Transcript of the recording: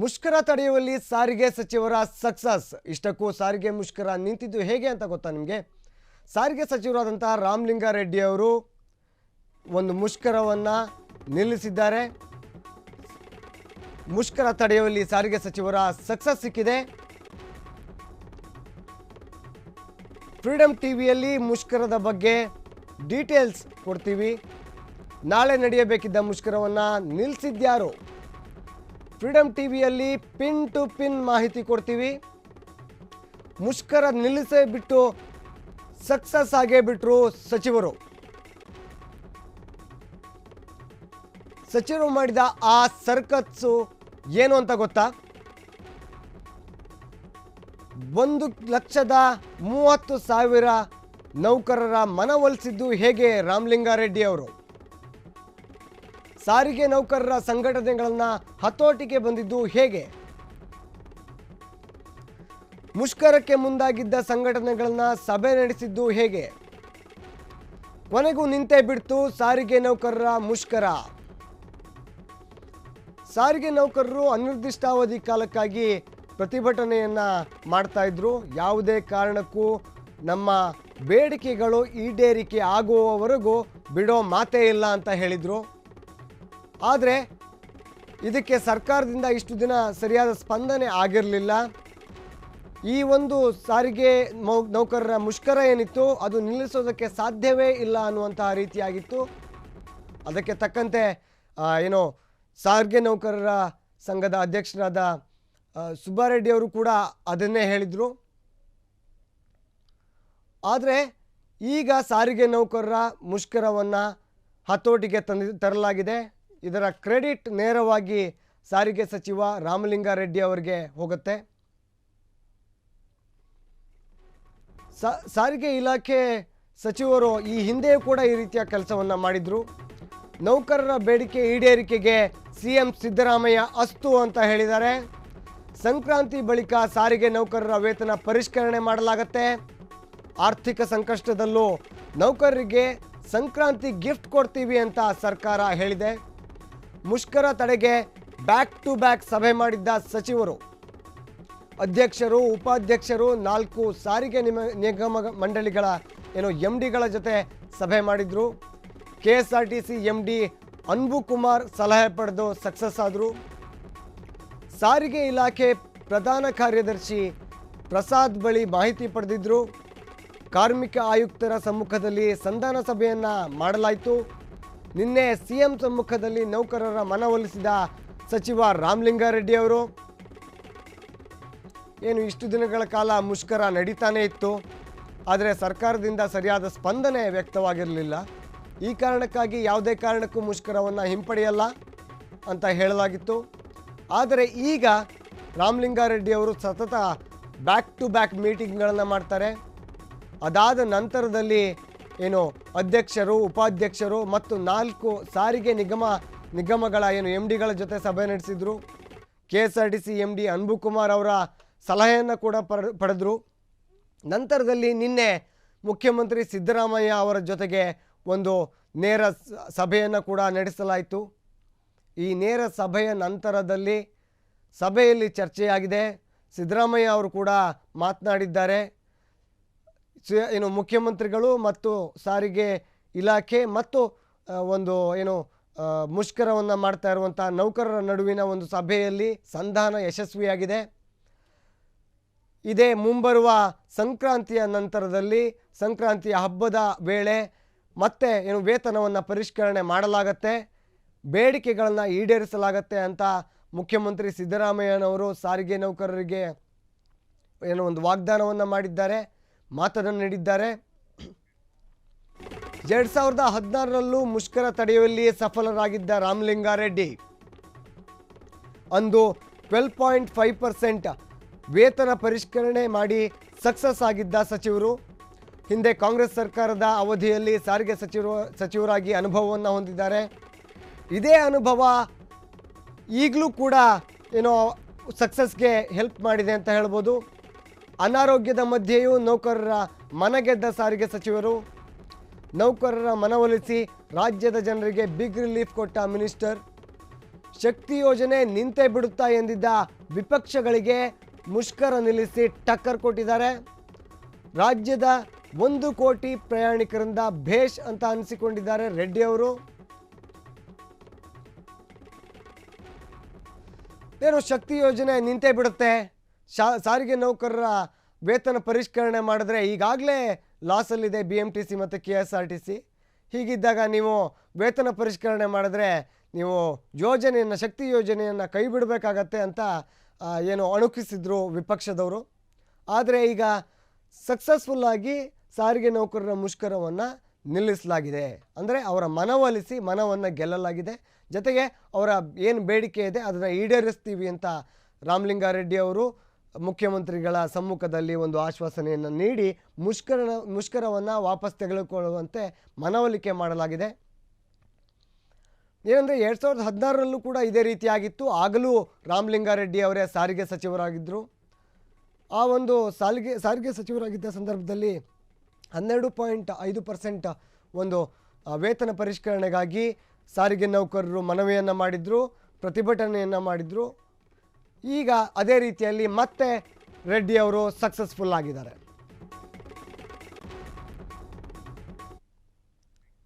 ಮುಷ್ಕರ ತಡೆಯುವಲ್ಲಿ ಸಾರಿಗೆ ಸಚಿವರ ಸಕ್ಸಸ್. ಇಷ್ಟಕ್ಕೂ ಸಾರಿಗೆ ಮುಷ್ಕರ ನಿಂತಿದ್ದು ಹೇಗೆ ಅಂತ ಗೊತ್ತಾ ನಿಮಗೆ? ಸಾರಿಗೆ ಸಚಿವರಾದಂಥ ರಾಮಲಿಂಗಾರೆಡ್ಡಿ ಅವರು ಒಂದು ಮುಷ್ಕರವನ್ನು ನಿಲ್ಲಿಸಿದ್ದಾರೆ. ಮುಷ್ಕರ ತಡೆಯುವಲ್ಲಿ ಸಾರಿಗೆ ಸಚಿವರ ಸಕ್ಸಸ್ ಸಿಕ್ಕಿದೆ. ಫ್ರೀಡಮ್ ಟಿವಿಯಲ್ಲಿ ಮುಷ್ಕರದ ಬಗ್ಗೆ ಡೀಟೇಲ್ಸ್ ಕೊಡ್ತೀವಿ. ನಾಳೆ ನಡೆಯಬೇಕಿದ್ದ ಮುಷ್ಕರವನ್ನು ನಿಲ್ಲಿಸಿದ್ಯಾರು ಫ್ರೀಡಮ್ ಟಿವಿಯಲ್ಲಿ ಪಿನ್ ಟು ಪಿನ್ ಮಾಹಿತಿ ಕೊಡ್ತೀವಿ. ಮುಷ್ಕರ ನಿಲ್ಲಿಸೇ ಬಿಟ್ಟು ಸಕ್ಸಸ್ ಆಗೇ ಬಿಟ್ರು ಸಚಿವರು. ಸಚಿವರು ಮಾಡಿದ ಆ ಸರ್ಕಸ್ಸು ಏನು ಅಂತ ಗೊತ್ತಾ? ಒಂದು ಲಕ್ಷದ ಮೂವತ್ತು ಸಾವಿರ ನೌಕರರ ಮನವೊಲಿಸಿದ್ದು ಹೇಗೆ ರಾಮಲಿಂಗಾರೆಡ್ಡಿ ಅವರು? ಸಾರಿಗೆ ನೌಕರರ ಸಂಘಟನೆಗಳನ್ನು ಹತೋಟಿಗೆ ಬಂದಿದ್ದು ಹೇಗೆ? ಮುಷ್ಕರಕ್ಕೆ ಮುಂದಾಗಿದ್ದ ಸಂಘಟನೆಗಳನ್ನು ಸಭೆ ನಡೆಸಿದ್ದು ಹೇಗೆ? ಕೊನೆಗೂ ನಿಂತೇ ಬಿಡ್ತು ಸಾರಿಗೆ ನೌಕರರ ಮುಷ್ಕರ. ಸಾರಿಗೆ ನೌಕರರು ಅನಿರ್ದಿಷ್ಟಾವಧಿ ಕಾಲಕ್ಕಾಗಿ ಪ್ರತಿಭಟನೆಯನ್ನ ಮಾಡ್ತಾ ಇದ್ರು. ಯಾವುದೇ ಕಾರಣಕ್ಕೂ ನಮ್ಮ ಬೇಡಿಕೆಗಳು ಈಡೇರಿಕೆ ಆಗುವವರೆಗೂ ಬಿಡೋ ಮಾತೇ ಇಲ್ಲ ಅಂತ ಹೇಳಿದರು. ಆದರೆ ಇದಕ್ಕೆ ಸರ್ಕಾರದಿಂದ ಇಷ್ಟು ದಿನ ಸರಿಯಾದ ಸ್ಪಂದನೆ ಆಗಿರಲಿಲ್ಲ. ಈ ಒಂದು ಸಾರಿಗೆ ನೌಕರರ ಮುಷ್ಕರ ಏನಿತ್ತು, ಅದು ನಿಲ್ಲಿಸೋದಕ್ಕೆ ಸಾಧ್ಯವೇ ಇಲ್ಲ ಅನ್ನುವಂತಹ ರೀತಿಯಾಗಿತ್ತು. ಅದಕ್ಕೆ ತಕ್ಕಂತೆ ಏನು ಸಾರಿಗೆ ನೌಕರರ ಸಂಘದ ಅಧ್ಯಕ್ಷರಾದ ಸುಬ್ಬಾರೆಡ್ಡಿಯವರು ಕೂಡ ಅದನ್ನೇ ಹೇಳಿದರು. ಆದರೆ ಈಗ ಸಾರಿಗೆ ನೌಕರರ ಮುಷ್ಕರವನ್ನು ಹತೋಟಿಗೆ ತಂದು, ತರಲಾಗಿದೆ. ಇದರ ಕ್ರೆಡಿಟ್ ನೇರವಾಗಿ ಸಾರಿಗೆ ಸಚಿವ ರಾಮಲಿಂಗಾರೆಡ್ಡಿ ಅವರಿಗೆ ಹೋಗುತ್ತೆ. ಸಾರಿಗೆ ಇಲಾಖೆ ಸಚಿವರು ಈ ಹಿಂದೆಯೂ ಕೂಡ ಈ ರೀತಿಯ ಕೆಲಸವನ್ನು ಮಾಡಿದರು. ನೌಕರರ ಬೇಡಿಕೆ ಈಡೇರಿಕೆಗೆ ಸಿ ಎಂ ಸಿದ್ದರಾಮಯ್ಯ ಅಸ್ತು ಅಂತ ಹೇಳಿದ್ದಾರೆ. ಸಂಕ್ರಾಂತಿ ಬಳಿಕ ಸಾರಿಗೆ ನೌಕರರ ವೇತನ ಪರಿಷ್ಕರಣೆ ಮಾಡಲಾಗತ್ತೆ. ಆರ್ಥಿಕ ಸಂಕಷ್ಟದಲ್ಲೂ ನೌಕರರಿಗೆ ಸಂಕ್ರಾಂತಿ ಗಿಫ್ಟ್ ಕೊಡ್ತೀವಿ ಅಂತ ಸರ್ಕಾರ ಹೇಳಿದೆ. ಮುಷ್ಕರ ತಡೆಗೆ ಬ್ಯಾಕ್ ಟು ಬ್ಯಾಕ್ ಸಭೆ ಮಾಡಿದ್ದ ಸಚಿವರು. ಅಧ್ಯಕ್ಷರು, ಉಪಾಧ್ಯಕ್ಷರು ನಾಲ್ಕು ಸಾರಿಗೆ ನಿಮ, ನಿಗಮ ಮಂಡಳಿಗಳ ಏನು ಎಂ ಡಿಗಳ ಜೊತೆ ಸಭೆ ಮಾಡಿದರು. K S R T C M D Anbu Kumar ಸಲಹೆ ಪಡೆದು ಸಕ್ಸಸ್ ಆದರು. ಸಾರಿಗೆ ಇಲಾಖೆ ಪ್ರಧಾನ ಕಾರ್ಯದರ್ಶಿ ಪ್ರಸಾದ್ ಬಳಿ ಮಾಹಿತಿ ಪಡೆದಿದ್ದರು ಕಾರ್ಮಿಕ ಆಯುಕ್ತರ ಸಮ್ಮುಖದಲ್ಲಿ ಸಂಧಾನ ಸಭೆಯನ್ನು ಮಾಡಲಾಯಿತು. ನಿನ್ನೆ ಸಿಎಂ ಸಮ್ಮುಖದಲ್ಲಿ ನೌಕರರ ಮನವೊಲಿಸಿದ ಸಚಿವ ರಾಮಲಿಂಗಾರೆಡ್ಡಿ ಅವರು. ಏನು ಇಷ್ಟು ದಿನಗಳ ಕಾಲ ಮುಷ್ಕರ ನಡೀತಾನೇ ಇತ್ತು. ಆದರೆ ಸರ್ಕಾರದಿಂದ ಸರಿಯಾದ ಸ್ಪಂದನೆ ವ್ಯಕ್ತವಾಗಿರಲಿಲ್ಲ. ಈ ಕಾರಣಕ್ಕಾಗಿ ಯಾವುದೇ ಕಾರಣಕ್ಕೂ ಮುಷ್ಕರವನ್ನು ಹಿಂಪಡೆಯಲ್ಲ ಅಂತ ಹೇಳಲಾಗಿತ್ತು. ಆದರೆ ಈಗ ರಾಮಲಿಂಗಾರೆಡ್ಡಿ ಅವರು ಸತತ ಬ್ಯಾಕ್ ಟು ಬ್ಯಾಕ್ ಮೀಟಿಂಗ್ಗಳನ್ನು ಮಾಡ್ತಾರೆ. ಅದಾದ ನಂತರದಲ್ಲಿ ಏನು ಅಧ್ಯಕ್ಷರು, ಉಪಾಧ್ಯಕ್ಷರು ಮತ್ತು ನಾಲ್ಕು ಸಾರಿಗೆ ನಿಗಮ, ನಿಗಮಗಳ ಏನು ಎಂ ಡಿಗಳ ಜೊತೆ ಸಭೆ ನಡೆಸಿದರು. K S R T C M D Anbu Kumar ಅವರ ಸಲಹೆಯನ್ನು ಕೂಡ ಪಡ ಪಡೆದರು. ನಂತರದಲ್ಲಿ ನಿನ್ನೆ ಮುಖ್ಯಮಂತ್ರಿ ಸಿದ್ದರಾಮಯ್ಯ ಅವರ ಜೊತೆಗೆ ಒಂದು ನೇರ ಸಭೆಯನ್ನು ಕೂಡ ನಡೆಸಲಾಯಿತು. ಈ ನೇರ ಸಭೆಯ ನಂತರದಲ್ಲಿ ಸಭೆಯಲ್ಲಿ ಚರ್ಚೆಯಾಗಿದೆ. ಸಿದ್ದರಾಮಯ್ಯ ಅವರು ಕೂಡ ಮಾತನಾಡಿದ್ದಾರೆ. ಏನು ಮುಖ್ಯಮಂತ್ರಿಗಳು ಮತ್ತು ಸಾರಿಗೆ ಇಲಾಖೆ ಮತ್ತು ಒಂದು, ಏನು ಮುಷ್ಕರವನ್ನು ಮಾಡ್ತಾ ಇರುವಂಥ ನೌಕರರ ನಡುವಿನ ಒಂದು ಸಭೆಯಲ್ಲಿ ಸಂಧಾನ ಯಶಸ್ವಿಯಾಗಿದೆ. ಇದೇ ಮುಂಬರುವ ಸಂಕ್ರಾಂತಿಯ ನಂತರದಲ್ಲಿ ಸಂಕ್ರಾಂತಿಯ ಹಬ್ಬದ ವೇಳೆ ಮತ್ತೆ, ಏನು, ವೇತನವನ್ನು ಪರಿಷ್ಕರಣೆ ಮಾಡಲಾಗತ್ತೆ. ಬೇಡಿಕೆಗಳನ್ನು ಈಡೇರಿಸಲಾಗತ್ತೆ ಅಂತ ಮುಖ್ಯಮಂತ್ರಿ ಸಿದ್ದರಾಮಯ್ಯನವರು ಸಾರಿಗೆ ನೌಕರರಿಗೆ, ಏನೋ, ಒಂದು ವಾಗ್ದಾನವನ್ನು ಮಾಡಿದ್ದಾರೆ. ಮಾತನ್ನು ನೀಡಿದ್ದಾರೆ. ಎರಡು ಸಾವಿರದ ಹದಿನಾರರಲ್ಲೂ ಮುಷ್ಕರ ತಡೆಯುವಲ್ಲಿ ಸಫಲರಾಗಿದ್ದ ರಾಮಲಿಂಗಾರೆಡ್ಡಿ. ಅಂದು ಟ್ವೆಲ್ ಪಾಯಿಂಟ್ ಫೈವ್ ಪರ್ಸೆಂಟ್ ವೇತನ ಪರಿಷ್ಕರಣೆ ಮಾಡಿ ಸಕ್ಸಸ್ ಆಗಿದ್ದ ಸಚಿವರು. ಹಿಂದೆ ಕಾಂಗ್ರೆಸ್ ಸರ್ಕಾರದ ಅವಧಿಯಲ್ಲಿ ಸಾರಿಗೆ ಸಚಿವರು, ಸಚಿವರಾಗಿ ಅನುಭವವನ್ನು ಹೊಂದಿದ್ದಾರೆ. ಇದೇ ಅನುಭವ ಈಗಲೂ ಕೂಡ ಏನೋ ಸಕ್ಸಸ್ಗೆ ಹೆಲ್ಪ್ ಮಾಡಿದೆ ಅಂತ ಹೇಳ್ಬೋದು. ಅನಾರೋಗ್ಯದ ಮಧ್ಯೆಯೂ ನೌಕರರ ಮನಗೆದ್ದ ಸಾರಿಗೆ ಸಚಿವರು, ನೌಕರರ ಮನವೊಲಿಸಿ ರಾಜ್ಯದ ಜನರಿಗೆ ಬಿಗ್ ರಿಲೀಫ್ ಕೊಟ್ಟ ಮಿನಿಸ್ಟರ್, ಶಕ್ತಿ ಯೋಜನೆ ನಿಂತೇ ಬಿಡುತ್ತಾ ಎಂದಿದ್ದ ವಿಪಕ್ಷಗಳಿಗೆ ಮುಷ್ಕರ ನಿಲ್ಲಿಸಿ ಟಕ್ಕರ್ ಕೊಟ್ಟಿದ್ದಾರೆ. ರಾಜ್ಯದ ಒಂದು ಕೋಟಿ ಪ್ರಯಾಣಿಕರಿಂದ ಭೇಷ್ ಅಂತ ಅನಿಸಿಕೊಂಡಿದ್ದಾರೆ ರೆಡ್ಡಿ ಅವರು. ಏನು ಶಕ್ತಿ ಯೋಜನೆ ನಿಂತೇ ಬಿಡುತ್ತೆ? ಶಾ, ಸಾರಿಗೆ ನೌಕರರ ವೇತನ ಪರಿಷ್ಕರಣೆ ಮಾಡಿದ್ರೆ ಈಗಾಗಲೇ ಲಾಸಲ್ಲಿದೆ ಬಿ ಎಂ ಟಿ ಸಿ ಮತ್ತು K S R T C ಹೀಗಿದ್ದಾಗ ನೀವು ವೇತನ ಪರಿಷ್ಕರಣೆ ಮಾಡಿದ್ರೆ ನೀವು ಯೋಜನೆಯನ್ನು, ಶಕ್ತಿ ಯೋಜನೆಯನ್ನು ಕೈ ಬಿಡಬೇಕಾಗತ್ತೆ ಅಂತ ಏನು ಅಣುಕಿಸಿದ್ರು ವಿಪಕ್ಷದವರು. ಆದರೆ ಈಗ ಸಕ್ಸಸ್ಫುಲ್ಲಾಗಿ ಸಾರಿಗೆ ನೌಕರರ ಮುಷ್ಕರವನ್ನು ನಿಲ್ಲಿಸಲಾಗಿದೆ. ಅಂದರೆ ಅವರ ಮನವೊಲಿಸಿ ಮನವನ್ನು ಗೆಲ್ಲಲಾಗಿದೆ. ಜೊತೆಗೆ ಅವರ ಏನು ಬೇಡಿಕೆ ಇದೆ ಅದನ್ನು ಈಡೇರಿಸ್ತೀವಿ ಅಂತ ರಾಮಲಿಂಗಾರೆಡ್ಡಿ ಅವರು ಮುಖ್ಯಮಂತ್ರಿಗಳ ಸಮ್ಮುಖದಲ್ಲಿ ಒಂದು ಆಶ್ವಾಸನೆಯನ್ನು ನೀಡಿ ಮುಷ್ಕರ ಮುಷ್ಕರವನ್ನು ವಾಪಸ್ ತೆಗೆದುಕೊಳ್ಳುವಂತೆ ಮನವೊಲಿಕೆ ಮಾಡಲಾಗಿದೆ. ಏನಂದರೆ ಎರಡು ಸಾವಿರದ ಹದಿನಾರರಲ್ಲೂ ಕೂಡ ಇದೇ ರೀತಿಯಾಗಿತ್ತು. ಆಗಲೂ ರಾಮಲಿಂಗಾರೆಡ್ಡಿ ಅವರೇ ಸಾರಿಗೆ ಸಚಿವರಾಗಿದ್ದರು ಆ ಒಂದು ಸಾರಿಗೆ ಸಾರಿಗೆ ಸಚಿವರಾಗಿದ್ದ ಸಂದರ್ಭದಲ್ಲಿ ಹನ್ನೆರಡು ಪಾಯಿಂಟ್ ಐದು ಪರ್ಸೆಂಟ್ ಒಂದು ವೇತನ ಪರಿಷ್ಕರಣೆಗಾಗಿ ಸಾರಿಗೆ ನೌಕರರು ಮನವಿಯನ್ನು ಮಾಡಿದರು, ಪ್ರತಿಭಟನೆಯನ್ನು ಮಾಡಿದರು. ಈಗ ಅದೇ ರೀತಿಯಲ್ಲಿ ಮತ್ತೆ ರೆಡ್ಡಿ ಅವರು ಸಕ್ಸಸ್ಫುಲ್ ಆಗಿದ್ದಾರೆ.